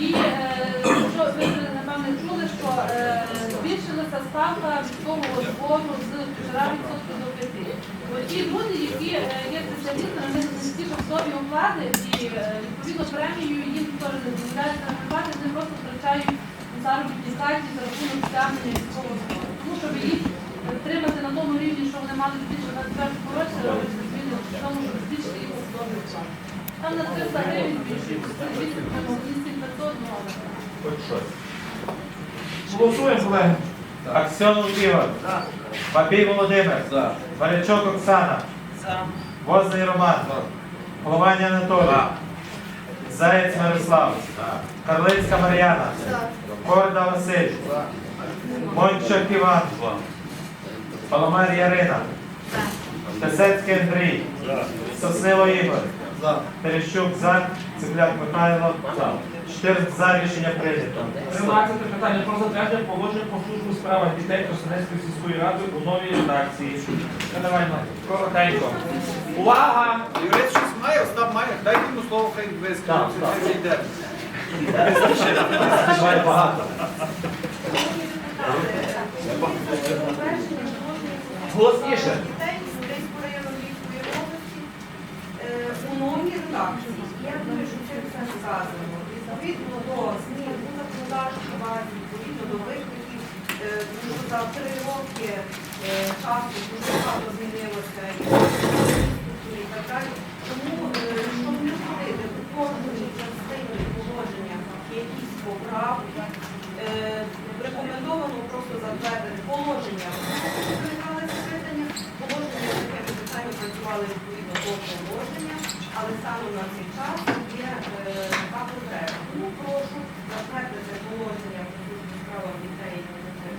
І е, що ви напевне чули, що е, збільшилася ставка військового збору з 1,5% до 5%. Ті люди, які е, є спеціалістами, вони ті ж особі оклади і відповідно премію їм теж не дозволяють нарахувати, вони просто втрачають заробітні платі за рахунок стягнення військового збору. Тому щоб їх тримати на тому рівні, що вони мали більше 21 році, робить зміни в тому, щоб збільшити їх посадові плати. Там на 300 гривень збільшують, 200-500, але. Хоч щось. Голосуємо, колеги. Аксьонов Ігор. Бабій Володимир. Варячок Оксана. Возний Роман. Голованя Анатолій. Заєць Мирослав. Карлицька Мар'яна. Корда Василь. Мончак Іван. Паламар Ярина. Тесецький Андрій. Соснило Ігор. Терещук за. Цепляк Михайло. 14 за рішення прийнято. 13 питання про затвердження положення по службу справах дітей Костанецької сільської ради у новій редакції. Давайте, коротенько. Увага! Юрець щось має, Остап має, дайте йому слово, хай вискаже. Буває багато. Голосніше. Дітей з Одеського району Львівської області е, у новій редакції. Я думаю, що це все сказано. Відповідно до змін у законодавчій базі, відповідно до викликів, е, тому що за три роки е, часу дуже багато змінилося і і так далі. Тому, е, щоб не входити у кожної частини положення якісь поправки, рекомендовано просто затвердити положення. Викликали запитання, положення, ми самі працювали відповідно до положення, але саме на цей час є е, така потреба. Тому прошу затвердити положення про службу справах дітей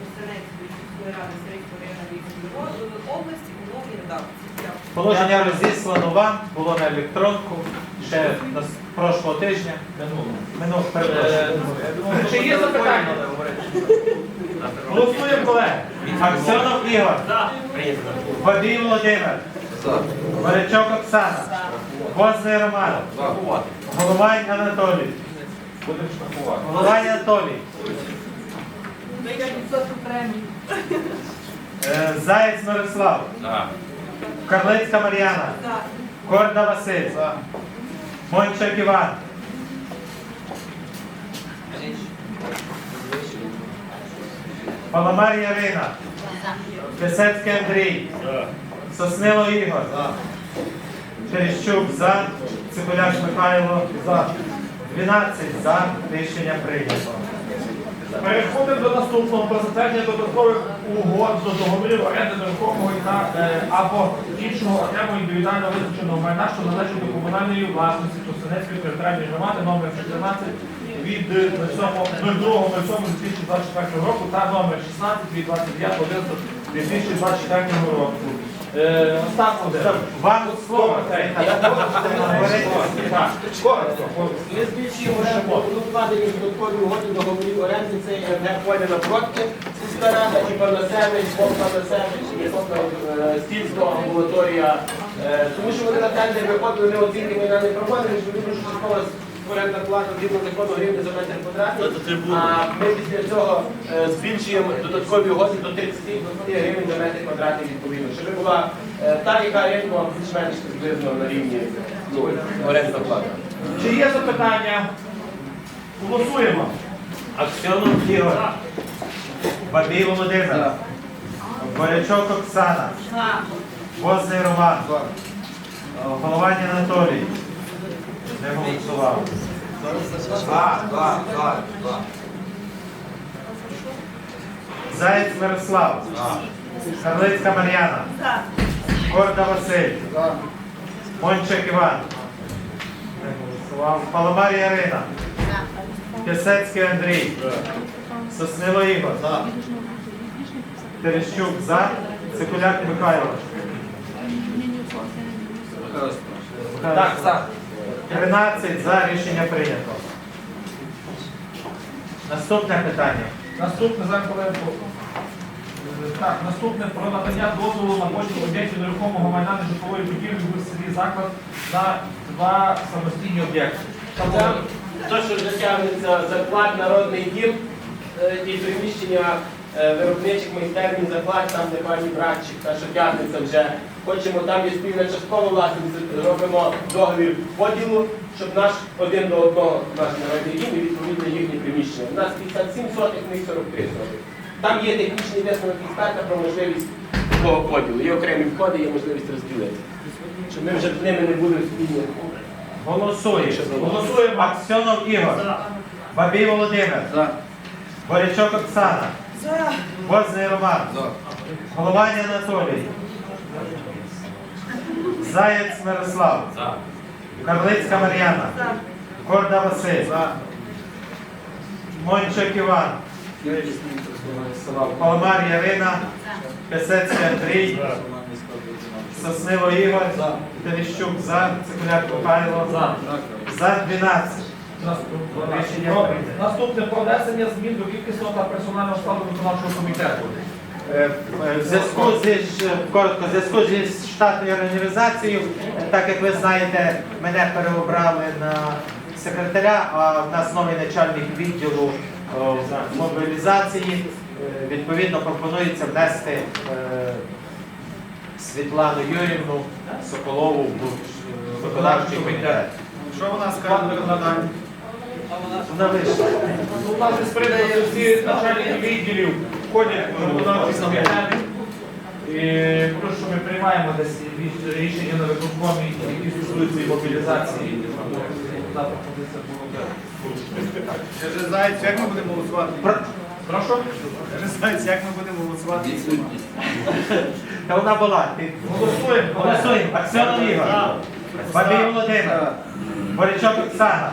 Костянецької сільської ради Сирійської Львівської області у новій редакції. Положення розіслано вам, було на електронку ще на прошлого тижня. Минуло. Минув Е. Чи є запитання? Голосуємо, колеги. Аксьонов Ігор. Бабій Володимир. Варячок Оксана. Возний Роман. Головань Анатолій. Будемо штрафувати. Головань Анатолій. Е, Заєць Мирослав. Карлицька Мар'яна. Корда Василь. Мончак Іван. Паламар Ярина. Писецький Андрій. Соснило Ігор. Терещук за. Цикуляш Михайло за. 12 за. Рішення прийнято. Переходимо до наступного про затвердження додаткових угод до договорів оренди нерухомого майна е, або іншого окремо індивідуально визначеного майна, що належить до комунальної власності Костанецької територіальної громади номер 14 від 02.07.2024 року та номер 16 від 29.11.2024 року. Е, Вам слово. Коротко. Ми збільшуємо оренду укладені додаткові угоди договорів оренди. Це є не поля напротки, сільська рада, і Панасевич, Бог Панасевич, і Бог амбулаторія. Е, Тому що вони на тендер виходили не оцінки майна не проводили, що вони що орендна плата згідно закону гривні за метр квадратний. А ми після цього е, збільшуємо додаткові угоди до 30 гривень за метр квадратний відповідно. Щоб була е, та, яка ринку більш-менш приблизно на рівні ну, орендна плата. Чи є запитання? Голосуємо. Аксьонов Ігор. Бабій Володимир. Борячок Оксана. Возний Роман. Головань Анатолій. Не голосував. Заєць Мирослав. Карлицька Мар'яна. Корда Василь. Мончик Іван. Не голосував. Паламар Ярина. Пісецький Андрій. Соснило Ігор. Терещук за. Цикуляк Михайло. Так, так. 13 за рішення прийнято. Наступне питання. Наступне Занковенко. Так, наступне про надання дозволу на поділ об'єктів нерухомого майна нежитлової будівлі в селі заклад на два самостійні об'єкти. Це, То, що вже заклад, народний дім е, і приміщення виробничих майстерні заклад, там де пані братчик, та що тягнеться вже. Хочемо, там є спільна часткова власність, робимо договір поділу, щоб наш один до одного наш народний і відповідно їхні приміщення. У нас 57 сотих, них 43 сотих. Там є технічний висновок експерта про можливість такого поділу. Є окремі входи, є можливість розділити. Щоб ми вже з ними не були спільні. Голосуємо. Голосуємо. Аксьонов Ігор. Бабій Володимир. Борячок Оксана. Возний Роман. Голованя Анатолій. Заєць Мирослав. Карлицька Мар'яна. Корда Василь. Мончик Іван. Паламар Ярина. Песецький Андрій. Соснило Ігор. Терещук за. Цикуляк Михайло. За. За 12. Про- Наступне про внесення змін до кількісного та персонального складу виконавчого комітету. Е, В зв'язку зі коротко, в зв'язку зі штатною організацією, е, так як ви знаєте, мене переобрали на секретаря, а в нас новий начальник відділу о, мобілізації. Е, Відповідно, пропонується внести е, Світлану Юрівну Соколову в е, виконавчий комітет. Що вона скаже? Вона вийшла. Ну, У нас із приводу всі начальники відділів входять в виконавчий комітет. І плюс, що ми приймаємо десь рішення на виконкомі, які стосуються мобілізації. Б. Я вже знаю, як ми будемо голосувати. Прошу? Я вже знаю, як ми будемо голосувати. Та вона була. Голосуємо. Голосуємо. Аксьонов Ігор. Бабій Володимир. Борячок Оксана.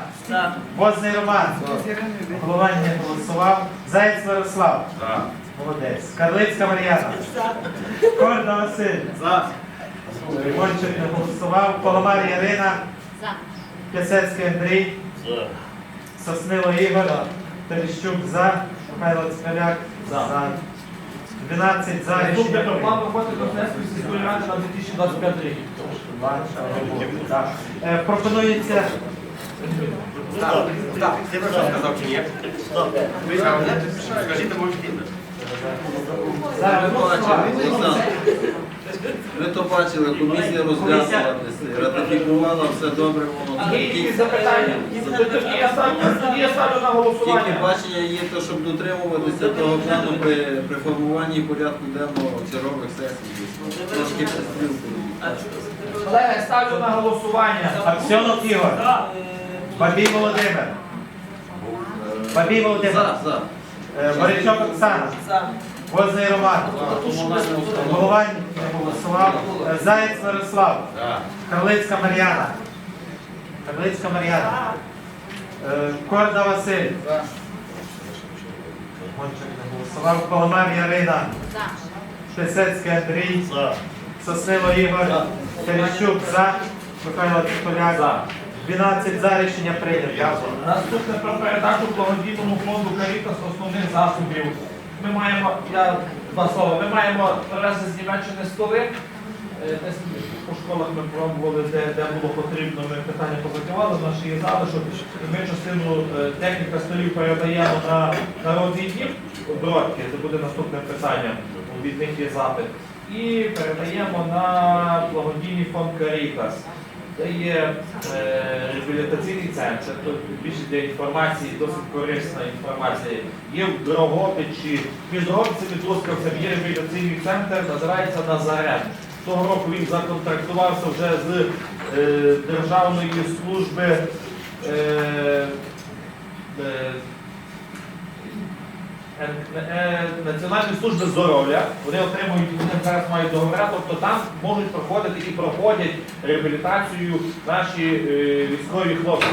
Возний Роман. Голова не голосував. Заєць Мирослав. Молодець. Карлицька Мар'яна. Корда Василь. За. Римончик не голосував. Поломар Ярина. Пісецький Андрій. Соснило Ігор. Терещук за. Михайло Цкаляк. За. 12 за. Рішення про план прийнято. роботи Коснецької сільської ради на 2025 рік. Е, Пропонується Скажіть, може зараз Ви то бачили, комісія розглянула, ратифікувала, все добре, воно тільки, запитання? Я ставлю, тоді я тільки бачення є те, щоб дотримуватися того плану при, при формуванні порядку денного чергових сесій. Трошки пристрілку. Колеги, ставлю на голосування. Аксьонов Ігор. Бабій Володимир. Бабій Володимир. За, за. Е, Оксана. Возний Роман. Голова не голосував. Е, Заєць Мирослав. Карлицька Мар'яна. Карлицька Мар'яна. Е, Корда Василь. Не голосував. Паламар Ярина. Писецький Андрій. Соснило Ігор. Терещук за. Михайло Цикуляк. 12 за рішення прийнято. Наступне про передачу благодійному фонду Карітас основних засобів. Ми маємо, я два слова, ми маємо привезти з Німеччини столи. Е, по школах ми пробували, де, де було потрібно, ми питання позакривали в нашій зали, що ми частину е, техніка столів передаємо на народний дім Бродки, це буде наступним питанням, від них є запит. І передаємо на благодійний фонд Карітас. Це є е, реабілітаційний центр, тут більше для інформації, досить корисна інформація. Є в Дрогобичі, між Дрогобицем і Трускавцем є реабілітаційний центр, називається Назарет. Того року він законтрактувався вже з е, Державної служби е, Національної служби здоров'я, вони отримують, вони зараз мають договори, тобто там можуть проходити і проходять реабілітацію наші е, військові хлопці.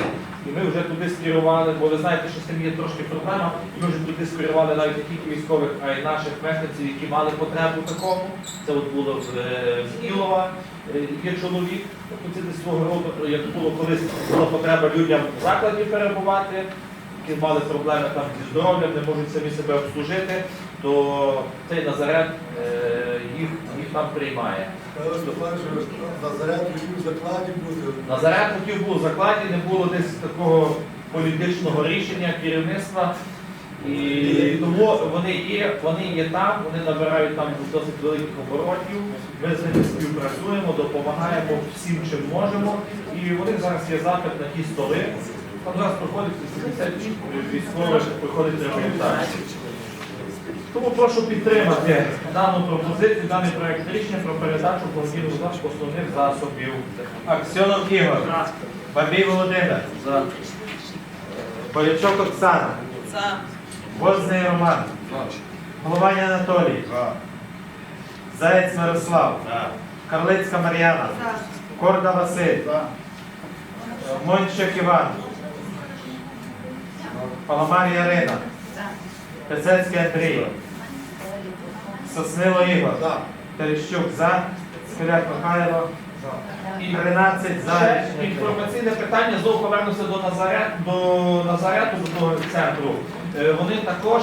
І ми вже туди скерували, бо ви знаєте, що з цим є трошки проблема. і Ми вже туди скерували навіть не тільки військових, а й наших мешканців, які мали потребу такому. Це от було е, Ілова, е, є чоловік, тобто це десь свого роду, як було колись була потреба людям в закладі перебувати які мали проблеми там зі здоров'ям, не можуть самі себе обслужити, то цей Назарет е, їх, їх там приймає. на заряд хотів в закладі бути. Назарет хотів був у закладі, не було десь такого політичного рішення керівництва. І тому вони є, вони є там, вони набирають там досить великих оборотів. Ми з ними співпрацюємо, допомагаємо всім, чим можемо. І вони зараз є запит на ті столи. Там зараз проходить 80 військових, проходить реабілітацію. Тому прошу підтримати дану пропозицію, даний проект рішення про передачу засобів основних засобів. Аксьонов Ігор. Бабій Володимир. За. Полячок Оксана. Возний Роман. Головань Анатолій. Заєць Мирослав. Карлицька Мар'яна. Корда Василь. Мончик Іван. Паламар Ярина. Пецецький Андрій. Соснило Ігор. Терещук за. Скаляк Михайло. І 13 за. інформаційне питання знову повернуся до Назарет, до Назарету, до центру. Е, Вони також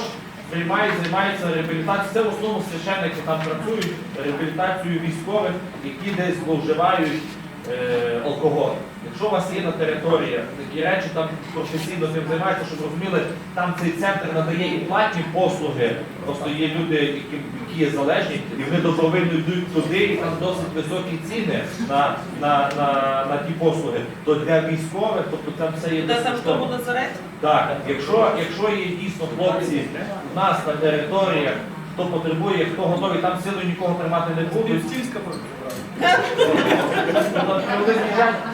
приймають, займаються реабілітацією. Це в основному священники там працюють реабілітацією військових, які десь зловживають е, алкоголь. Якщо у вас є на території такі речі, там професійно цим займаються, щоб розуміли, там цей центр надає і платні послуги. Просто є люди, які, які є залежні, і вони добровільно йдуть туди, і там досить високі ціни на, на, на, на ті послуги. То для військових, тобто там все є безкоштовно. Так, якщо, якщо є дійсно хлопці у нас на територіях, хто потребує, хто готовий, там силою нікого тримати не будуть.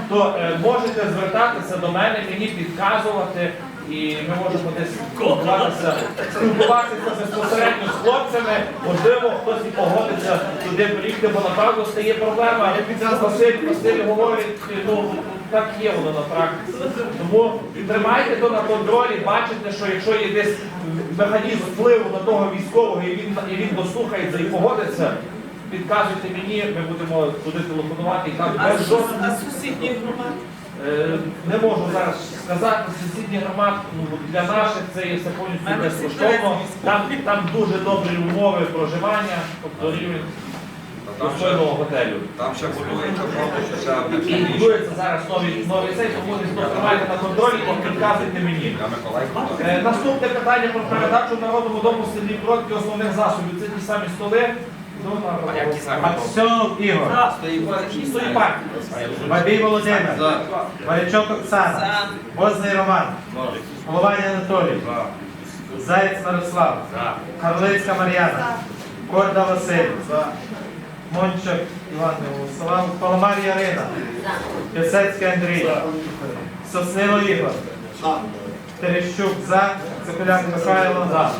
то е, можете звертатися до мене, мені підказувати, і ми можемо десь спілкуватися, спілкуватися безпосередньо з хлопцями. Можливо, хтось і погодиться туди приїхати, бо направду стає проблема. Василь, Василь говорить, ну так є воно на практиці. Тому тримайте то на контролі, бачите, що якщо є десь механізм впливу на того військового, і він і він дослухається і погодиться. Підказуйте мені, ми будемо туди телефонувати і там без жодного. сусідніх громад? Е, Не можу зараз сказати, сусідній громад ну, для наших це є все повністю безкоштовно. Там, там дуже добрі умови проживання, тобто рівень достойного готелю. Там ще будується просто І будується зараз новий новий цей, тому не тримайте на контролі і підказуйте мені. Я. Е, Наступне питання про передачу народному дому селі Бродки основних засобів. Це ті самі столи. Ну, на- Аксьонов Ігор. Стої парк. Бабій Володимир. За. Оксана. Возний Роман. Головань Анатолій. Заєць Мирослав. Карлицька Мар'яна. Корда Василь. Мончик Іван голосував. Паламар Ярина. Пісецький Андрій. Соснило Ігор. Терещук за. Цикуляк Михайло. За.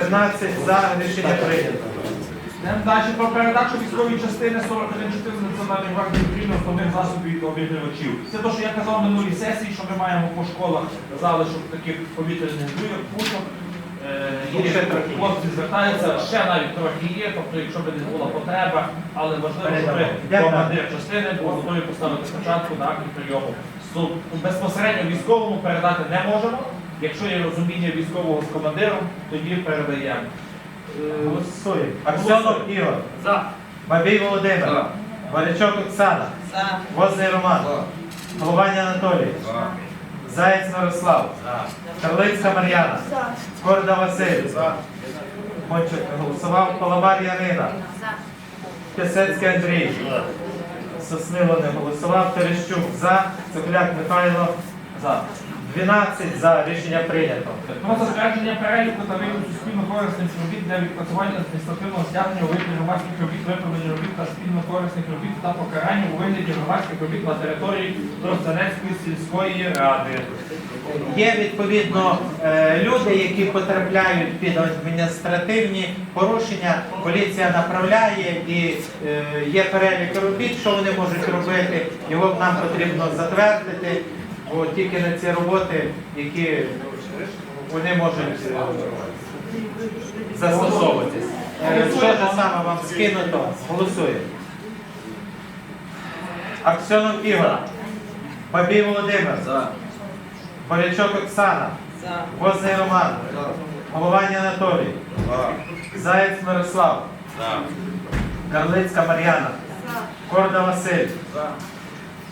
13 за. Рішення прийнято. Йдемо далі про передачу військової частини 41 Національної гвардії України основних засобів і обігрівачів. Це те, що я казав на минулій сесії, що ми маємо по школах залишок таких повітряних дуйок, пушок. Е, Є, хлопці звертаються, ще навіть трохи є, тобто якщо б не була потреба, але важливо, щоб командир частини був готовий поставити спочатку на акті прийому. Безпосередньо військовому передати не можемо. Якщо є розуміння військового з командиром, тоді передаємо. Е, Голосуємо. Аксьонов Ігор. За. Бабій Володимир. За. Валячок Оксана. За. Возний Роман. За. Головань Анатолій. За. Заєць Мирослав. Карлицька Мар'яна. Корда Василь. Мончик не голосував. Паламар Ярина. Пісецький Андрій. Соснило не голосував. Терещук за. Цукляк Михайло. За. 12 за. Рішення прийнято. Про затвердження переліку та виду суспільно-корисних робіт для відпрацювання адміністративного стягнення у вигляді громадських робіт, виправлення робіт та спільно-корисних робіт та покарання у вигляді громадських робіт на території Тростянецької сільської ради. Є відповідно е, люди, які потрапляють під адміністративні порушення. Поліція направляє і е, є перелік робіт, що вони можуть робити. Його нам потрібно затвердити, бо тільки на ці роботи, які вони можуть е, застосовуватись. Е, Що ж саме вам скинуто? Голосуємо. Аксьонов Ігор. Бабій Володимир. За. Полячок Оксана. За. Возний Роман. Головань Анатолій. Заєць Мирослав. Карлицька Мар'яна. Корда Василь.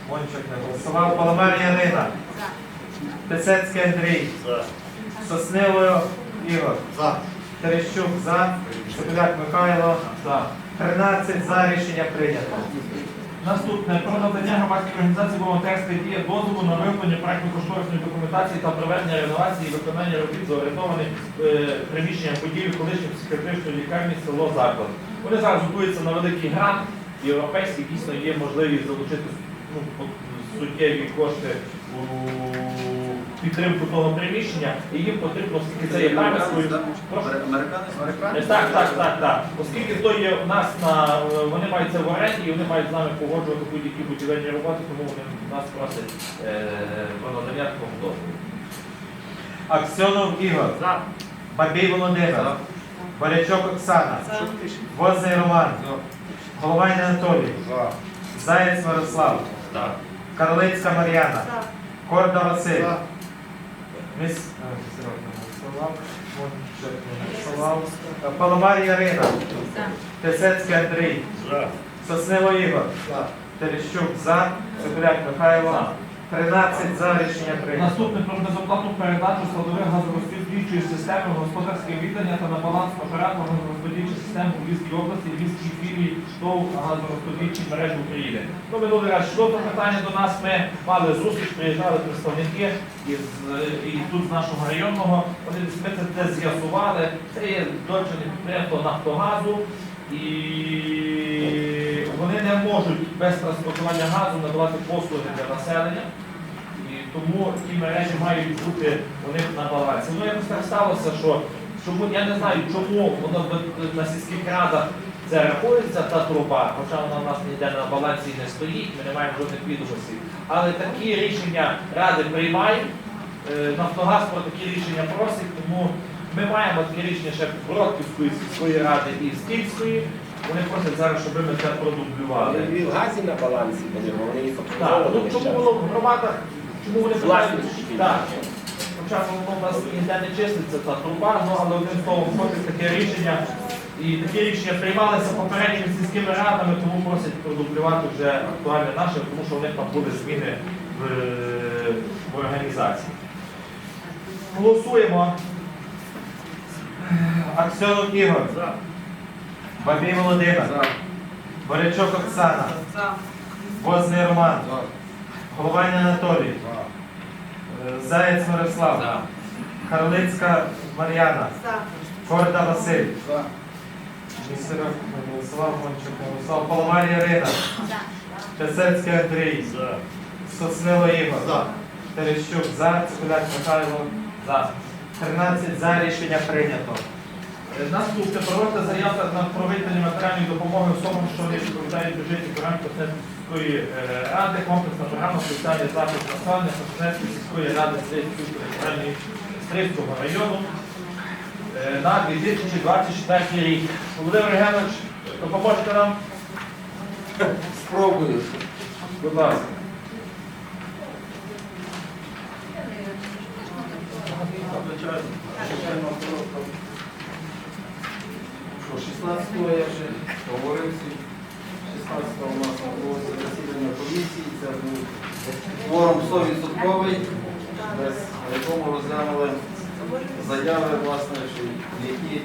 Мончик не голосував. Паламар Ярина. Писецький Андрій. За. Соснилою Ігор. За. Терещук за. Цибуляк Михайло. За. 13 за рішення прийнято. Наступне про надання громадської організації волонтерська дія дозволу на виявлення проектно-кошторисної документації та проведення реновації і виконання робіт за орендованих е, приміщенням будівлі колишньої психіатричної лікарні село Заклад. Вони зараз готуються на великий грант європейський, дійсно є можливість залучити ну, суттєві кошти у підтримку того приміщення, і їм потрібно, оскільки це є пам'яткою. Американець? Так, так, так, так. Оскільки то є у нас на вони мають це в оренді і вони мають з нами погоджувати будь-які будівельні роботи, тому вони нас просять е, про надання такого дозволу. Аксьонов Ігор. Бабій Володимир. Борячок Оксана. Возний Роман. Головань Анатолій. Заєць Мирослав. Карлицька Мар'яна. Корда Василь. Міс... е, Паламар Ярина. Тесецький Андрій. Соснило Ігор. Терещук за. Цибуляк Михайло. 13 за рішення прийнято. Наступне про безоплатну передачу складових газорозподільчої системи в господарське віддання та на баланс оператора газорозподільчої системи у Львівській області Львівській філії ТОВ газорозподільчої мережі України. Ну, минулий раз йшло то питання до нас. Ми мали зустріч, приїжджали представники із і тут з нашого районного. Вони ми це те з'ясували. Це є дочерне підприємство Нафтогазу. І вони не можуть без транспортування газу надавати послуги для населення. Тому ті мережі мають бути у них на балансі. Ну якось так сталося, що чому я не знаю, чому воно на сільських радах це рахується та труба, хоча вона у нас ніде на балансі не стоїть, ми не маємо жодних відомостей. Але такі рішення ради приймають. Е, Нафтогаз про такі рішення просить, тому ми маємо такі рішення ще Бродківської сільської ради і Скільської. Вони просять зараз, щоб ми це продублювали. Газі на балансі, вони вони їх Так, ну чому воно в громадах, чому вони Власність питають? Так. Хоча воно у нас ніде не числиться та труба, ну але одним словом входить таке рішення. І такі рішення приймалися попередніми сільськими радами, тому просять продублювати вже актуальне наше, тому що у них там були зміни в, в організації. Голосуємо. Аксьонов Ігор. Бабій Володимир. Борячок Оксана. Возний Роман. Головань Анатолій. Е, Заєць Мирослав. Карлицька Мар'яна. Корда Василь. Місеров Мончик не голосував. Паламар Ярина. Писецький Андрій. Соснило Ігор. Терещук за. Цикуляк Михайло. За. 13 за рішення прийнято. Е, Наступне проводити заявка на проведення матеріальної допомоги особам, що не відповідають бюджеті програм Коснецької ради, комплексна програма соціальний захист населення Коснецької сільської ради Стрийської територіальної Стрийського району е, на 2024 рік. Володимир Євгенович, допоможете нам? Спробую. Будь ласка. Що, 16-го я вже говорив. 16-го у нас відбулося засідання комісії, це був форум 100%, без на якому розглянули заяви, власне, які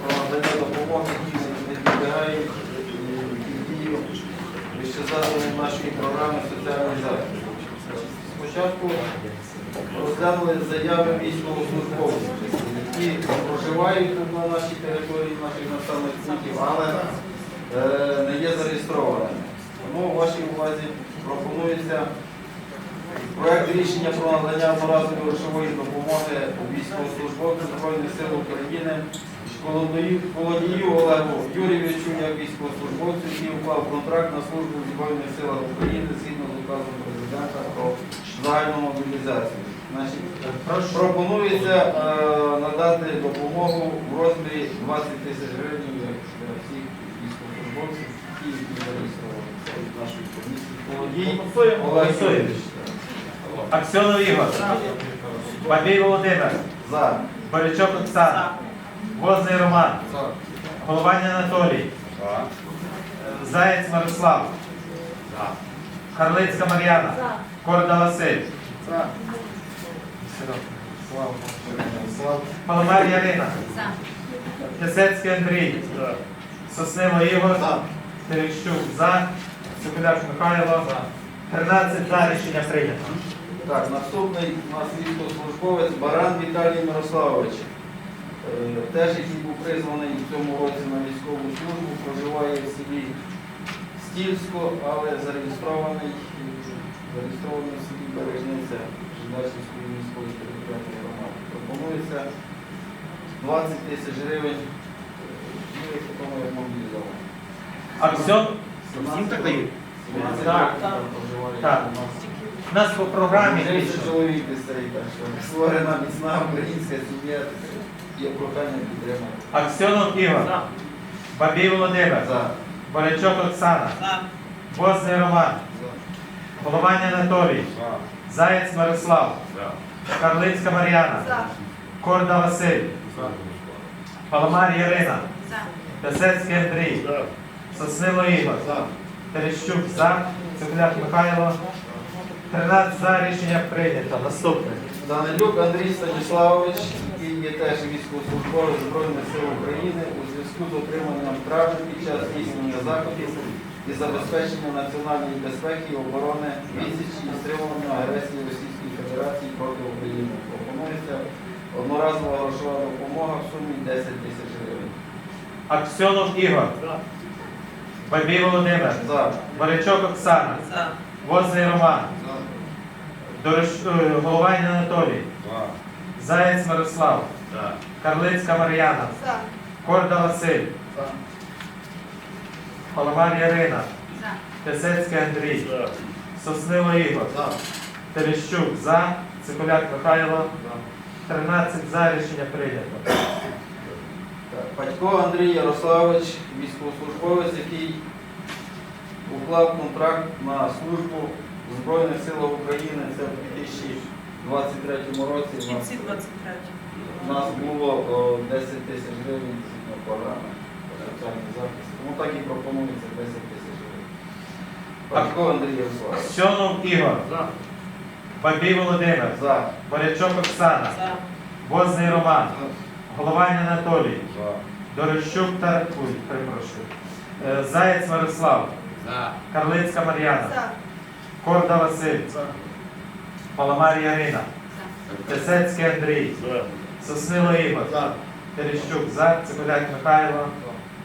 про надання допомоги, не підлягають дію вищезаданої нашої програми соціальний захист. Спочатку розглянули заяви військовослужбовців, які проживають на нашій території, наших населених пунктів, але не є зареєстрованими. Тому у вашій увазі пропонується проект рішення про надання одноразової грошової допомоги військовослужбовцям Збройних сил України Колодію Олегу Юрійовичу як військовослужбовцю, який уклав контракт на службу в Збройних силах України згідно з указом президента про загальну мобілізацію. Значить, пропонується е, надати допомогу в розмірі 20 тисяч гривень нашої комісії. Колодій Олег Юрійович. Аксьонов Ігор. Бабій Володимир. За. Борячок Оксана. Возний Роман. Головань Анатолій. Заєць Мирослав. Карлицька Мар'яна. Корда Василь. Слава. Слава. Паламар Ярина. Пісецький Андрій. Соснило Ігор. Терещук за. Цикуляк Михайло. 13 за рішення прийнято. Так, наступний у нас військовослужбовець Баран Віталій Мирославович. Е, Теж який був призваний в цьому році на військову службу, проживає в селі Стільсько, але зареєстрований, е, зареєстрований в селі Бережниця Жидачівської міської територіальної громади. Пропонується 20 тисяч гривень. е, Ну, тому як мобілізовано. Аксьон. Всім так дають? Так. Так. У нас по програмі 30 чоловік десь стоїть, так що створена міцна українська сім'я. Є прохання підтримати. Аксьонов Ігор. Бабій Володимир. Борячок Оксана. Возний Роман. Головання Анатолій. Заєць Мирослав. Карлицька Мар'яна. Корда Василь. Паламар Ярина. Песецький Андрій. Соснило Ігор. Терещук за. Цикуляк Михайло. 13 за рішення прийнято. Наступне. Данилюк Андрій Станіславович, який є теж військовослужбовець Збройних сил України у зв'язку з отриманням травм під час здійснення заходів і забезпечення національної безпеки і оборони відсічі і стримування агресії Російської Федерації проти України. Пропонується одноразова грошова допомога в сумі 10 тисяч гривень. Аксьонов Ігор. Бабій Володимир. За. Борячок Оксана. Возний Роман. Дорож... е, Головань Анатолій. Заєць Мирослав. Карлицька Мар'яна. Корда Василь. Паламар Ярина. Пісецький Андрій. Соснило Ігор. Терещук за. Цикуляк Михайло. 13 за рішення прийнято. Батько Андрій Ярославович, військовослужбовець, який уклав контракт на службу в Збройних силах України. Це в 2023 році. У нас, у нас було о, 10 тисяч гривень згідно програми соціальний захист. Тому так і пропонується 10 тисяч гривень. Батько Андрій Ярославович. Сьонов Ігор. Бабій Володимир. За. Борячок Оксана. Возний Роман. Головань Анатолій. Дорощук та Ой, перепрошую. Е, Заєць Мирослав. Карлицька Мар'яна. Корда Василь. Паламар Ярина. Пісецький Андрій. Соснило Ігор. Терещук за. Цикуляк Михайло.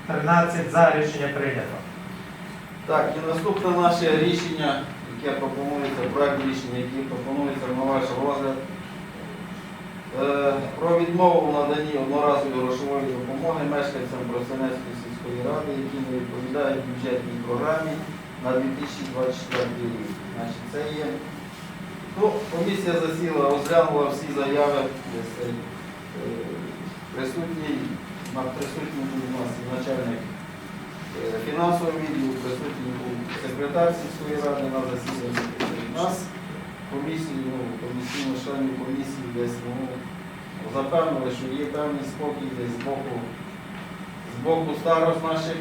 13 за рішення прийнято. Так, і наступне наше рішення, яке пропонується, проект рішення, який пропонується на ваш розгляд. Е, Про відмову в наданні одноразової грошової допомоги мешканцям Бросенецької сільської ради, які не відповідають бюджетній програмі на 2024 рік. Значить, це є. Ну, комісія засіла, розглянула всі заяви, е, присутній, на присутній у нас начальник Е, фінансового відділу присутній був секретар сільської ради на засіданні. Нас комісію, ну, комісійно членів комісії десь ну, запевнили, що є певний спокій десь з боку, з боку старост наших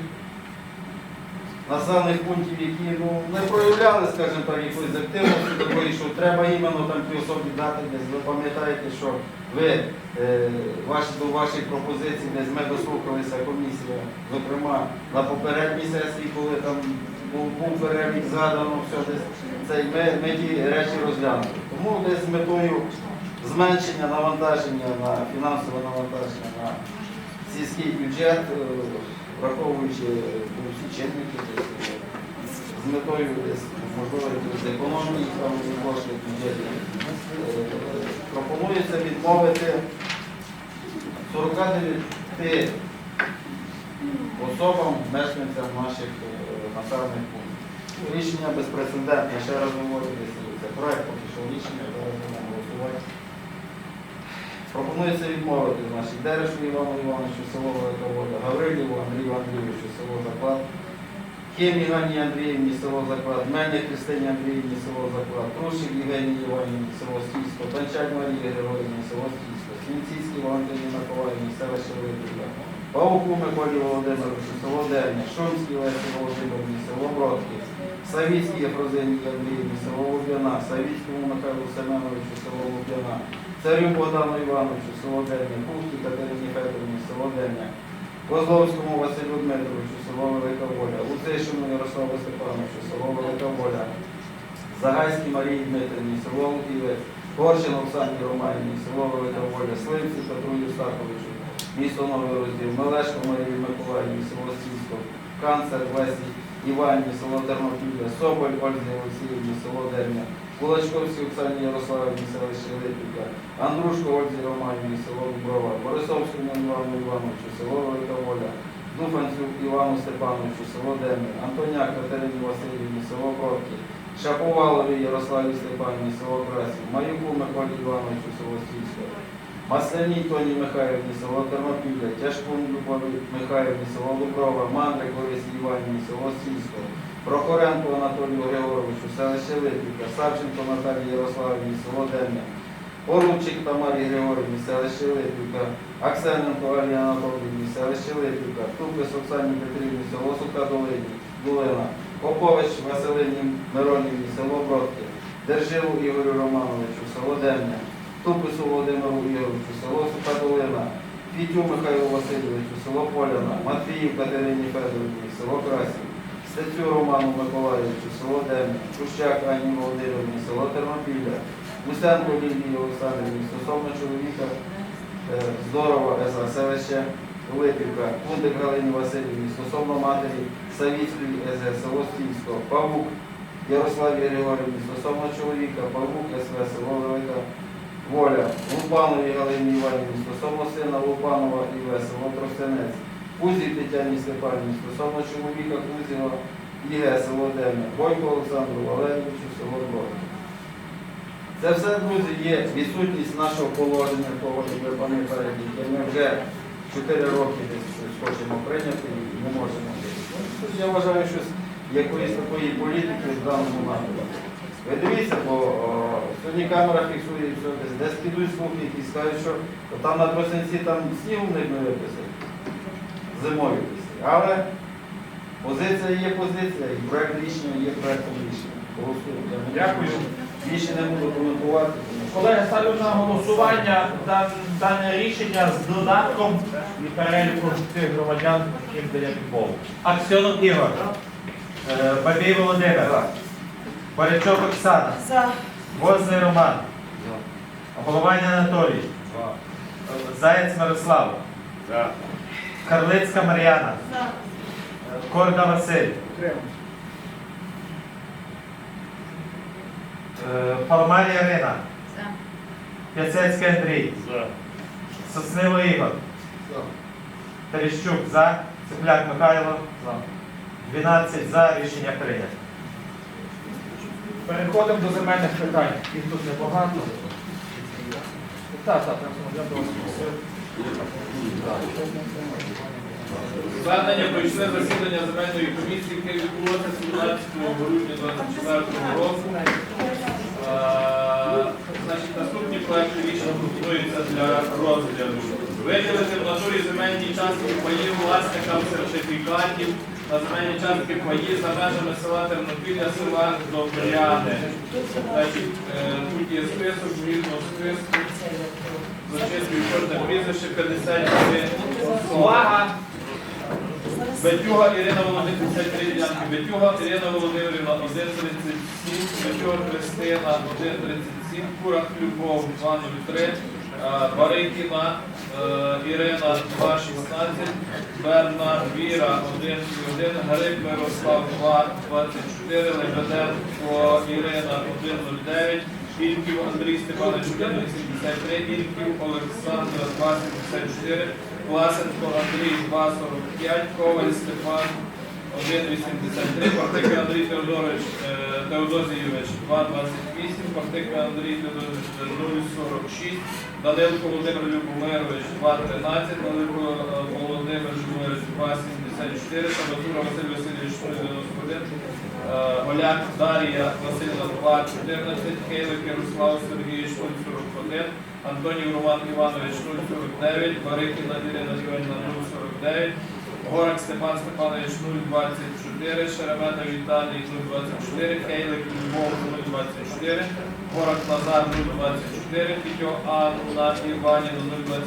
населених пунктів, які ну, не проявляли, скажімо так, якоїсь активності такої, що треба іменно там ті особі дати десь. Ви пам'ятаєте, що ви е, ваші, до ваших пропозицій десь ми дослухалися комісія, зокрема на попередній сесії, коли там був, був перелік згадано, все десь цей, ми, ми ті речі розглянули. Тому десь з метою зменшення навантаження на фінансове навантаження на сільський бюджет, е, враховуючи е, ну, всі чинники, десь, е, з метою десь можливо якоїсь економії коштів в бюджеті. Е, Пропонується відмовити 49 особам, мешканцям наших населених пунктів. Ну, Рішення безпрецедентне, ще раз говорю, це проект, поки що рішення, зараз будемо голосувати. Пропонується відмовити значить, Дерешу Івану Івановичу, село Велика Вода, Гавриліву Андрію Андрійовичу, село Заклад, Хемі Ганні Андріївні, село Заклад, Мені Христині Андріївні, село Заклад, Трушик Євгенії Іванівні, село Стільсько, Панчак Марії Григорівні, село Стільсько, Смінцівській Валентині Миколаївні, селище Великівка, Павуку Миколі Володимировичу, село Дерня, Шумській Лесі Володимирівні, село Бродки, Савіцькій Єфрозині Андріївні, село Луб'яна, Савіцькому Михайлу Семеновичу, село Луб'яна, Царю Богдану Івановичу, село Дерня, Пухті Катерині Федоровні, село Дерня, Козловському Василю Дмитровичу, село Велика Воля, Луцишину Ярославу Степановичу, село Велика Воля, Загайській Марії Дмитрівні, село Луківець, Корчин Оксані Романівні, село Велика Воля, Сливці Петру Юстаковичу, місто Новий Розділ, Мелешко Марії Миколаївні, село Сільсько, Канцер Лесі Іванні, село Тернопілля, Соболь Ользі Олексіївні, село Дерня, Кулачковській Оксані Ярославівні, селище Липівка, Андрушко Ользі Романівні, село Дуброва, Борисовському Івану Івановичу, село Велика Воля, Дуфанцю Івану Степановичу, село Демне, Антоняк Катерині Васильівні, село Бродки, Шаповалові Ярославі Степанівні, село Красів, Маюку Миколі Івановичу, село Стільське, Масляній Тоні Михайлівні, село Тернопілля, Тяжкун Любові Михайлівні, село Дуброва, Мандрик Ларисі Іванівні, село Сільсько, Прохоренко Анатолію Григоровичу, селище Липівка, Савченко Наталії Ярославівні, село Демне, Порубчик Тамарі Григорівні, селище Липівка, Аксененко Алії Анатоліївні, селище Липівка, Тупис Оксані Петрівні, село Сука Долина, Попович Василині Миронівні, село Бродки, Держилу Ігорю Романовичу, село Демня, Тупису Володимиру Ігоровичу, село Сука Долина, Фітю Михайлу Васильовичу, село Поляна, Матвіїв Катерині Федоровні, село Красів, Стецю Роману Миколаївичу, село Демня, Кущак Ані Володимирівні, село Тернопілля, Гусенко Лілії Олександрівні, стосовно чоловіка е, Здорова СА, селище Липівка, Кундик Галині Васильівні, стосовно матері Савіцької СГ, село Стільського, Павук Ярославі Григорівні, стосовно чоловіка, Павук СВ, село Велика Воля, Лупанові Галині Іванівні, стосовно сина Лупанова ІВ, село Тростянець, Кузі Тетяні Степанівні, стосовно чоловіка Кузіва ІГ, село Демня, Бойко Олександру Валерійовичу, село Бродки. Це все, друзі, є відсутність нашого положення, того, що ви пам'ятаєте, яке ми вже 4 роки десь хочемо прийняти і не можемо. Ну, Я вважаю, що якоїсь такої політики в даному напрямку. Ви дивіться, бо о, сьогодні камера фіксує все, десь, підуть слухи, які скажуть, що там на Тросинці там снігу в них не виписали. Зимою після. Але позиція є позиція, і проект рішення є проектом рішення. Дякую. Більше не буду коментувати. що- Колеги, ставлю на голосування дан- дане рішення з додатком і переліком тих громадян, яким дає відмову. Аксьонов Ігор, е, Бабій Володимир, Борячок Оксана, Возний Роман, Головань Анатолій, Заєць Мирослав, Карлицька Мар'яна, Корда Василь, Е, Паламарі Ірина, П'яцецький Андрій, Сосниво Ігор, Терещук за, Цепляк Михайло, 12 за, рішення прийнято. Переходимо до земельних питань. Їх тут небагато. Так, так, я. Звернення пройшли засідання земельної комісії, яке відбулося 17 грудня 2024 року. Значить, наступні проекти рішення пропонуються для розгляду. Виділити в натурі земельні частки паїв власникам сертифікатів на земельні частки паї за межами села Тернопілля, села Добряни. Е, тут є список, згідно списку. Зачислюю кожне прізвище 53 Увага! Бетюга Ірина Володимирівна, 53 ділянки. Бетюга Ірина Володимирівна, 1,37. Бетюга Христина, 1,37. Курах Любов, 2,03. Е, Барикіна е, Ірина, 2,16. Берна Віра, 1,1. Гриб Мирослав, 2,24. Лебеденко Ірина, 1,09. Ільків Андрій Степанович, 1,83. Ільків Олександр, 2,74. Власенко Андрій 2,45, Коваль Степан 1,83, Партика Андрій Теодорович е, Теодозійович 2,28, Партика Андрій Теодорович 0,46, Данилко Володимир Любомирович 2,13, Данилко е, Володимир Любомирович 2,74, Шабатура Василь Васильович 0,91, е, Голяк Дар'я Васильівна 2,14, Кейлик Ярослав Сергійович 0,41, Антонів Роман Іванович 049, Барикіна Ірина Іванівна 049, Горак Степан Степанович 024, Шеремета Віталій 024, Хейлик Львов 024, Горак Назар 024, Тітьо Анна Іванівна 020.